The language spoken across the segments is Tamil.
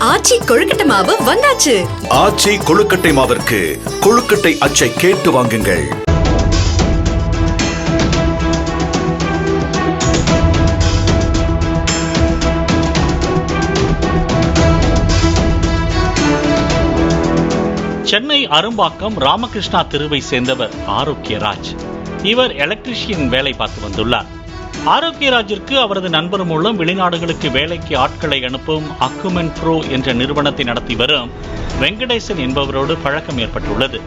ஆச்சி கொழுக்கட்டை மாவு வந்தாச்சு. ஆச்சி கொழுக்கட்டை மாவிற்கு கொழுக்கட்டை அச்சை கேட்டு வாங்குங்கள். சென்னை அரும்பாக்கம் ராமகிருஷ்ணா தெருவை சேர்ந்தவர் ஆரோக்கியராஜ். இவர் எலக்ட்ரிஷியன் வேலை பார்த்து வந்துள்ளார். ஆரோக்கியராஜிற்கு அவரது நண்பர் மூலம் வெளிநாடுகளுக்கு வேலைக்கு ஆட்களை அனுப்பும் அக்குமென் ப்ரோ என்ற நிறுவனத்தை நடத்தி வரும் வெங்கடேசன் என்பவரோடு பழக்கம் ஏற்பட்டுள்ளது.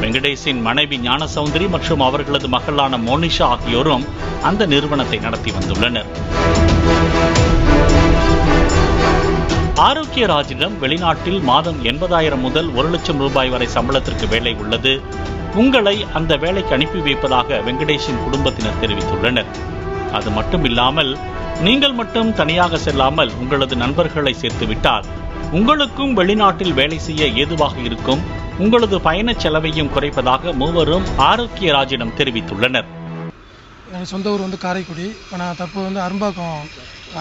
வெங்கடேசின் மனைவி ஞானசௌந்தரி மற்றும் அவர்களது மகளான மோனிஷா ஆகியோரும் அந்த நிறுவனத்தை நடத்தி வந்துள்ளனர். ஆரோக்கியராஜிடம் வெளிநாட்டில் மாதம் எண்பதாயிரம் முதல் ஒரு லட்சம் ரூபாய் வரை சம்பளத்திற்கு வேலை உள்ளது. உங்களை அந்த வேலைக்கு அனுப்பி வைப்பதாக வெங்கடேஷின் குடும்பத்தினர் தெரிவித்துள்ளனர். அது மட்டும் இல்லாமல் நீங்கள் மட்டும் தனியாக செல்லாமல் உங்களது நண்பர்களை சேர்த்துவிட்டால் உங்களுக்கும் வெளிநாட்டில் வேலை செய்ய ஏதுவாக இருக்கும் உங்களது பயணச் செலவையும் குறைப்பதாக மூவரும் ஆரோக்கியராஜிடம் தெரிவித்துள்ளனர். எனக்கு சொந்த ஊர் வந்து காரைக்குடி. இப்போ நான் தப்பு வந்து அரும்பாக்கம்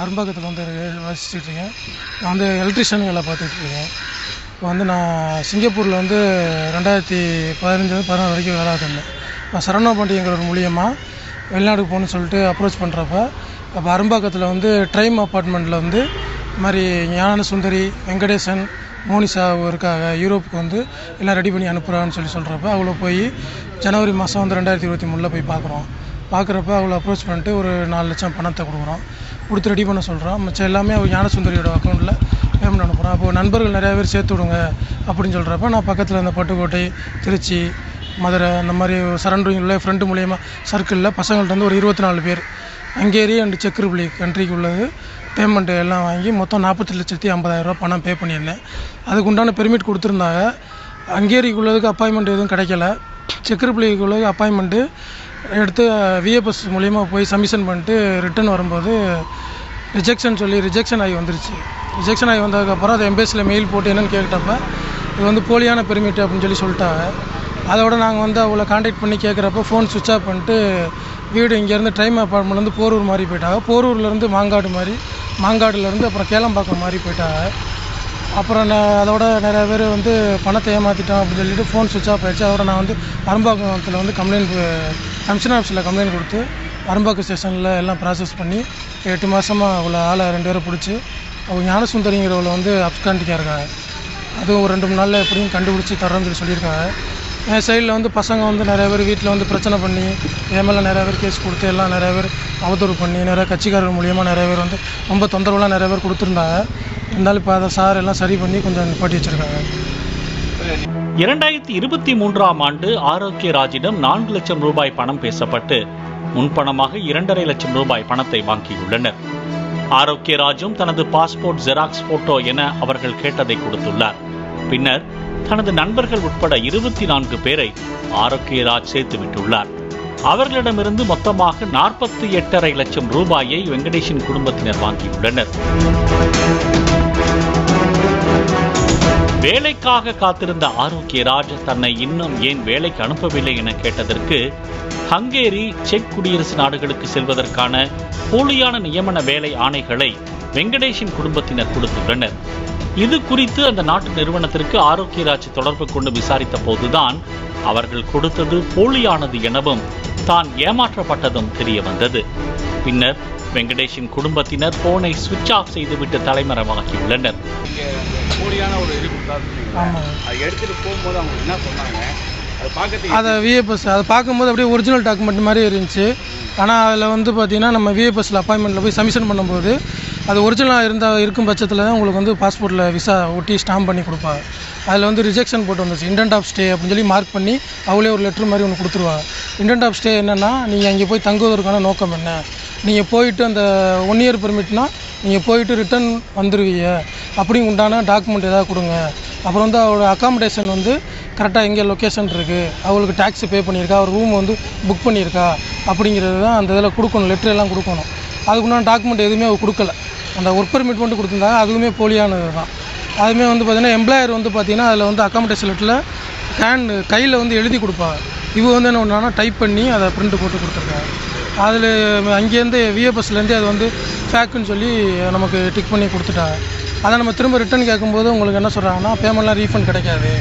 அரும்பாக்கத்தில் வந்து வசிச்சுட்டு இருக்கேன் நான் வந்து எலக்ட்ரிஷியன் வேலை பார்த்துட்டு இருக்கேன் இப்போ வந்து நான் சிங்கப்பூரில் வந்து ரெண்டாயிரத்தி பதினஞ்சு பதினாறு வரைக்கும் வேலை இருந்தேன் நான் சரவணா பாண்டியங்கிறவர் மூலியமாக வெளிநாடுக்கு போகணும்னு சொல்லிட்டு அப்ரோச் பண்ணுறப்ப அப்போ அரும்பாக்கத்தில் வந்து ட்ரைம் அப்பார்ட்மெண்ட்டில் வந்து இது மாதிரி ஞான சுந்தரி வெங்கடேசன் மோனிஷா இருக்காங்க யூரோப்புக்கு வந்து எல்லாம் ரெடி பண்ணி அனுப்புகிறான்னு சொல்லி சொல்கிறப்ப அவளை போய் ஜனவரி மாதம் வந்து ரெண்டாயிரத்தி இருபத்தி மூணில் போய் பார்க்குறோம் பார்க்குறப்ப அவளை அப்ரோச் பண்ணிட்டு ஒரு நாலு லட்சம் பணத்தை கொடுக்குறோம். கொடுத்து ரெடி பண்ண சொல்கிறோம் மிச்சம் எல்லாமே அவள் ஞானசுந்தரியோட அக்கௌண்ட்டில் பேமெண்ட் அனுப்புகிறோம் அப்போ நண்பர்கள் நிறையா பேர் சேர்த்து விடுங்க அப்படின்னு சொல்கிறப்ப நான் பக்கத்தில் இந்த பட்டுக்கோட்டை திருச்சி மதுரை அந்த மாதிரி சரௌண்டிங்கில் ஃப்ரெண்டு மூலியமாக சர்க்கிளில் பசங்கள்ட்ட வந்து ஒரு இருபத்தி நாலு பேர் ஹங்கேரி அண்ட் செக் ரிப்ளிக் கண்ட்ரிக்கு உள்ளது. பேமெண்ட்டு எல்லாம் வாங்கி மொத்தம் நாற்பத்தி லட்சத்தி ஐம்பதாயிரரூபா பணம் பே பண்ணியிருந்தேன். அதுக்கு உண்டான பெர்மிட் கொடுத்துருந்தாங்க. ஹங்கேரிக்கு உள்ளதுக்கு அப்பாயின்மெண்ட் எதுவும் கிடைக்கல. செக் ரிப்ளிக்கு உள்ளதுக்கு அப்பாயின்மெண்ட்டு எடுத்து விஏபஸ் மூலிமா போய் சப்மிஷன் பண்ணிட்டு ரிட்டர்ன் வரும்போது ரிஜெக்ஷன் சொல்லி ரிஜெக்ஷன் ஆகி வந்துருச்சு. ரிஜெக்ஷன் ஆகி வந்ததுக்கப்புறம் அது எம்பேசியில் மெயில் போட்டு என்னன்னு கேட்டப்ப இது வந்து போலியான பெர்மிட் அப்படின்னு சொல்லி சொல்லிட்டாங்க. அதோட நாங்கள் வந்து அவளை காண்டாக்ட் பண்ணி கேட்குறப்ப ஃபோன் சுவிட்ச் ஆஃப் பண்ணிட்டு வீடு இங்கேருந்து ட்ரைம் அப்பார்ட்மெண்ட்லேருந்து போரூர் மாதிரி போயிட்டாங்க. போரூர்லேருந்து மாங்காடு மாதிரி மாங்காடுலேருந்து அப்புறம் கேளம்பாக்கம் மாதிரி போயிட்டாங்க. அப்புறம் நான் அதோட நிறையா பேர் வந்து பணத்தை ஏமாற்றிட்டோம் அப்படின்னு சொல்லிட்டு ஃபோன் சுவிட்ச் ஆஃப் ஆயிடுச்சு. அதோட நான் வந்து பரம்பாக்கத்தில் வந்து கம்ப்ளைண்ட் கமிஷன் ஆஃபீஸில் கம்ப்ளைண்ட் கொடுத்து பரம்பாக்கம் ஸ்டேஷனில் எல்லாம் ப்ராசஸ் பண்ணி எட்டு மாதமாக அவளை ஆளை ரெண்டு பேரை பிடிச்சி அவங்க ஞானசுந்தரிங்கிறவளை வந்து அப்காண்டிக்காக இருக்காங்க. அதுவும் ஒரு ரெண்டு மூணு நாளில் எப்படியும் கண்டுபிடிச்சி தர்றேன்னு சொல்லி சொல்லியிருக்காங்க. என் சைடில் வந்து பசங்க வந்து நிறைய பேர் வீட்டில் வந்து பிரச்சனை பண்ணி என் மேலே நிறைய பேர் கேஸ் கொடுத்து எல்லாம் நிறைய பேர் அவதூறு பண்ணி நிறைய கட்சிக்காரர்கள் மூலியமாக நிறைய பேர் வந்து ரொம்ப தொந்தரவுலாம் நிறைய பேர் கொடுத்துருந்தாங்க. இருந்தாலும் இப்போ அதை சார் எல்லாம் சரி பண்ணி கொஞ்சம் நிப்பாட்டி வச்சுருக்காங்க. இரண்டாயிரத்தி இருபத்தி மூன்றாம் ஆண்டு ஆரோக்கிய ராஜிடம் நான்கு லட்சம் ரூபாய் பணம் பேசப்பட்டு முன்பணமாக இரண்டரை லட்சம் ரூபாய் பணத்தை வாங்கியுள்ளனர். ஆரோக்கியராஜும் தனது பாஸ்போர்ட் ஜெராக்ஸ் போட்டோ என அவர்கள் கேட்டதை கொடுத்துள்ளார். பின்னர் தனது நண்பர்கள் உட்பட இருபத்தி நான்கு பேரை ஆரோக்கியராஜ் சேர்த்து விட்டுள்ளார் அவர்களிடமிருந்து மொத்தமாக நாற்பத்தி எட்டரை லட்சம் ரூபாயை வெங்கடேஷின் குடும்பத்தினர் வாங்கியுள்ளனர். வேலைக்காக காத்திருந்த ஆரோக்கியராஜ் தன்னை இன்னும் ஏன் வேலைக்கு அனுப்பவில்லை என கேட்டதற்கு ஹங்கேரி செக் குடியரசு நாடுகளுக்கு செல்வதற்கான போலியான நியமன வேலை ஆணைகளை வெங்கடேஷின் குடும்பத்தினர் கொடுத்துள்ளனர். இது குறித்து அந்த நாட்டு நிறுவனத்திற்கு ஆரோக்கியராஜ் தொடர்பு கொண்டு விசாரித்த போதுதான் அவர்கள் கொடுத்தது போலியானது எனவும் தான் ஏமாற்றப்பட்டதும் தெரிய வந்தது. பின்னர் வெங்கடேஷின் குடும்பத்தினர் போனை சுவிட்ச் ஆஃப் செய்துவிட்டு தலைமறைவாகியுள்ளனர் போலியான ஒரு இது கொடுத்தாருன்னு ஆமாம். அது எடுத்துட்டு போகும்போது அவங்க என்ன சொன்னாங்க? அது பார்க்கறதுக்கு அதை பார்க்கும்போது அப்படியே ஒரிஜினல் டாக்குமெண்ட் மாதிரி இருந்துச்சு. ஆனால் அதில் வந்து பார்த்தீங்கன்னா நம்ம விஏபஸில் அப்பாயின்மெண்ட்டில் போய் சப்மிஷன் பண்ணும்போது அது ஒரிஜினலாக இருந்தால் இருக்கும் பட்சத்தில் தான் உங்களுக்கு வந்து பாஸ்போர்ட்டில் விசா ஒட்டி ஸ்டாம்ப் பண்ணி கொடுப்பாங்க. அதில் வந்து ரிஜெக்ஷன் போட்டு வந்துச்சு இன்டென்ட் ஆஃப் ஸ்டே அப்படின்னு சொல்லி மார்க் பண்ணி அவளே ஒரு லெட்ரு மாதிரி ஒன்று கொடுத்துருவாங்க. இன்டென்ட் ஆஃப் ஸ்டே என்னென்னா நீங்கள் அங்கே போய் தங்குவதற்கான நோக்கம் என்ன? நீங்கள் போயிட்டு அந்த ஒன் இயர் பெர்மிட்னா நீங்கள் போயிட்டு ரிட்டர்ன் வந்துடுவீங்க அப்படி உண்டான டாக்குமெண்ட் ஏதாவது கொடுங்க. அப்புறம் வந்து அவரோட அக்காமடேஷன் வந்து கரெக்டாக எங்கே லொக்கேஷன் இருக்குது அவளுக்கு டேக்ஸி பே பண்ணியிருக்கா? அவர் ரூம் வந்து புக் பண்ணியிருக்கா? அப்படிங்கிறது தான் அந்த இதில் கொடுக்கணும். லெட்ரு எல்லாம் கொடுக்கணும். அதுக்குண்டான டாக்குமெண்ட் எதுவுமே அவர் கொடுக்கல. அந்த ஒர்க் பெர்மிட் மட்டும் கொடுத்துருந்தாங்க. அதுவுமே போலியானது தான். அதுவுமே வந்து பார்த்திங்கன்னா எம்ப்ளாயர் வந்து பார்த்திங்கன்னா அதில் வந்து அக்காமடேஷன் லெட்டரில் ஹேண்ட் கையில் வந்து எழுதி கொடுப்பாங்க. இவங்க வந்து என்ன பண்ணாங்கன்னா டைப் பண்ணி அதை பிரிண்ட் போட்டு கொடுத்துருக்காங்க. அதில் அங்கேருந்து விஏபஸ்லேருந்து அது வந்து ஃபேக்குன்னு சொல்லி நமக்கு டிக் பண்ணி கொடுத்துட்டாங்க. அதை நம்ம திரும்ப ரிட்டர்ன் கேட்கும்போது உங்களுக்கு என்ன சொல்கிறாங்கன்னா பேமெண்ட்லாம் ரீஃபண்ட் கிடைக்காது.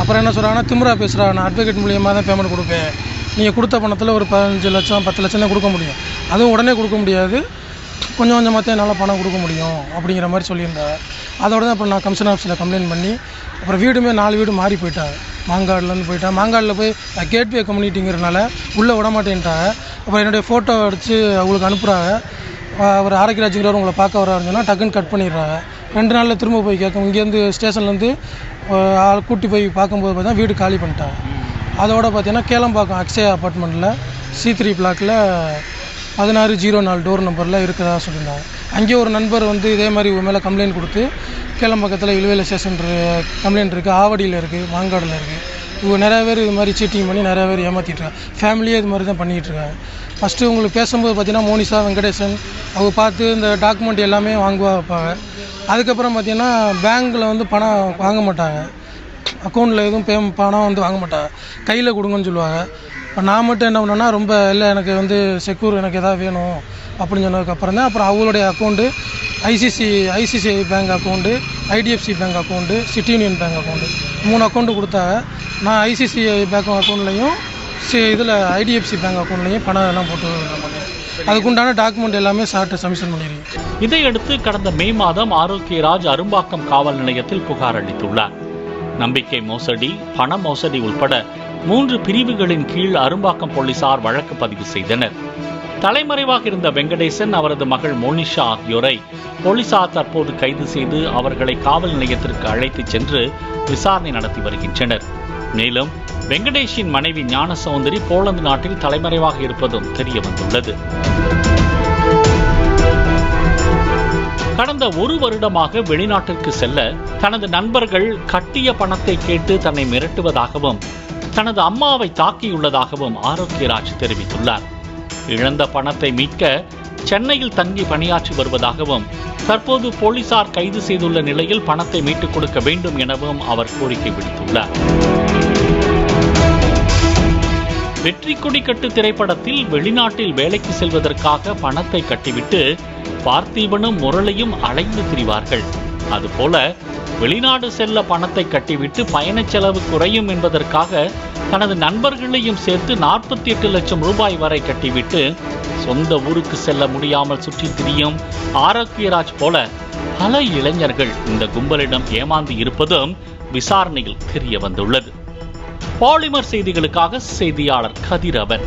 அப்புறம் என்ன சொல்கிறாங்கன்னா திமிரா பேசுகிறா நான் அட்வொகேட் மூலியமாக தான் பேமெண்ட் கொடுப்பேன். நீங்கள் கொடுத்த பணத்தில் ஒரு பதினஞ்சு லட்சம் பத்து லட்சம் தான் கொடுக்க முடியும். அதுவும் உடனே கொடுக்க முடியாது. கொஞ்சம் கொஞ்சமாக தான் என்னால் பணம் கொடுக்க முடியும் அப்படிங்கிற மாதிரி சொல்லியிருந்தாங்க அதோட தான் அப்புறம் நான் கமிஷன் ஆஃபீஸில் கம்ப்ளைண்ட் பண்ணி அப்புறம் வீடுமே நாலு வீடு மாறி போயிட்டாங்க மாங்காடுலேருந்து போயிட்டேன் மாங்காடில் போய் கேட்வே கம்யூனிட்டிங்கிறனால உள்ளே விட மாட்டேன்ட்டாங்க அப்புறம் என்னுடைய ஃபோட்டோ அடித்து அவங்களுக்கு அனுப்புகிறாங்க அவர் ஆரோக்கியராஜுங்கிறவர் உங்களை பார்க்க வராருன்னா டக்குன்னு கட் பண்ணிடுறாங்க ரெண்டு நாளில் திரும்ப போய் கேட்கும் இங்கேருந்து ஸ்டேஷன்லேருந்து ஆள் கூட்டி போய் பார்க்கும்போது பார்த்தா வீடு காலி பண்ணிட்டாங்க அதோட பார்த்தீங்கன்னா கேளம்பாக்கம் அக்ஷயா அப்பார்ட்மெண்ட்டில் சி த்ரீ பிளாக்கில் பதினாறு ஜீரோ நாலு டோர் நம்பரில் இருக்கிறதா சொல்லியிருந்தாங்க. அங்கேயே ஒரு நண்பர் வந்து இதே மாதிரி உன் மேலே கம்ப்ளைண்ட் கொடுத்து கேளம்பாக்கத்தில் இழுவேல ஸ்டேஷன் கம்ப்ளைண்ட் இருக்குது ஆவடியில் இருக்குது மாங்காடில் இருக்குது இவங்க நிறையா பேர் இது மாதிரி சீட்டிங் பண்ணி நிறைய பேர் ஏமாற்றிட்டுருக்காங்க ஃபேமிலியே இது மாதிரி தான் பண்ணிகிட்டு இருக்காங்க. ஃபஸ்ட்டு உங்களுக்கு பேசும்போது பார்த்தீங்கன்னா மோனிஷா வெங்கடேசன் அவங்க பார்த்து இந்த டாக்குமெண்ட் எல்லாமே வாங்குவா வைப்பாங்க. அதுக்கப்புறம் பார்த்தீங்கன்னா பேங்க்கில் வந்து பணம் வாங்க மாட்டாங்க. அக்கௌண்ட்டில் எதுவும் பே பணம் வந்து வாங்க மாட்டாங்க. கையில் கொடுங்கன்னு சொல்லுவாங்க. இப்போ நான் மட்டும் என்ன பண்ணேன்னா ரொம்ப இல்லை எனக்கு வந்து செக்யூர் எனக்கு எதாவது வேணும் அப்படின்னு சொன்னதுக்கப்புறம் தான் அப்புறம் அவங்களுடைய account ICC ICICI bank account IDFC bank account City Union bank account மூணு அக்கௌண்ட்டு கொடுத்தாங்க. நான் ஐசிசிஐ பேங்க் அக்கௌண்ட்லேயும் சி இதில் ஐடிஎஃப்சி பேங்க் அக்கௌண்ட்லேயும் பணம் எல்லாம் போட்டு பண்ணேன். அதுக்குண்டான டாக்குமெண்ட் எல்லாமே சார்ட்டு சப்மிஷன் பண்ணியிருக்கேன் இதையடுத்து கடந்த மே மாதம் ஆரோக்கியராஜ் அரும்பாக்கம் காவல் நிலையத்தில் புகார் அளித்துள்ளார். நம்பிக்கை மோசடி பண மோசடி உட்பட மூன்று பிரிவுகளின் கீழ் அரும்பாக்கம் போலீசார் வழக்கு பதிவு செய்தனர். தலைமறைவாக இருந்த வெங்கடேசன் அவரது மகள் மோனிஷா ஆகியோரை போலீசார் தற்போது கைது செய்து அவர்களை காவல் நிலையத்திற்கு அழைத்துச் சென்று விசாரணை நடத்தி வருகின்றனர். மேலும் வெங்கடேஷின் மனைவி ஞான சௌந்தரி போலந்து நாட்டில் தலைமறைவாக இருப்பதும் தெரிய வந்துள்ளது. கடந்த ஒரு வருடமாக வெளிநாட்டிற்கு செல்ல தனது நண்பர்கள் கட்டிய பணத்தை கேட்டு தன்னை மிரட்டுவதாகவும் தனது அம்மாவை தாக்கியுள்ளதாகவும் ஆரோக்கியராஜ் தெரிவித்துள்ளார். இழந்த பணத்தை மீட்க சென்னையில் தங்கி பணியாற்றி வருவதாகவும் தற்போது போலீசார் கைது செய்துள்ள நிலையில் பணத்தை மீட்டுக் கொடுக்க வேண்டும் எனவும் அவர் கோரிக்கை விடுத்துள்ளார். வெற்றி கொடி கட்டு திரைப்படத்தில் வெளிநாட்டில் வேலைக்கு செல்வதற்காக பணத்தை கட்டிவிட்டு பார்த்தீவனும் முரளையும் அலைந்து திரிவார்கள். அதுபோல வெளிநாடு செல்ல பணத்தை கட்டிவிட்டு பயண செலவு குறையும் என்பதற்காக தனது நண்பர்களையும் சேர்த்து நாற்பத்தி எட்டு லட்சம் ரூபாய் வரை கட்டிவிட்டு சொந்த ஊருக்கு செல்ல முடியாமல் சுற்றி திரியும் ஆரோக்கியராஜ் போல பல இளைஞர்கள் இந்த கும்பலிடம் ஏமாந்து இருப்பதும் விசாரணையில் தெரிய வந்துள்ளது. பாலிமர் செய்திகளுக்காக செய்தியாளர் கதிரவன்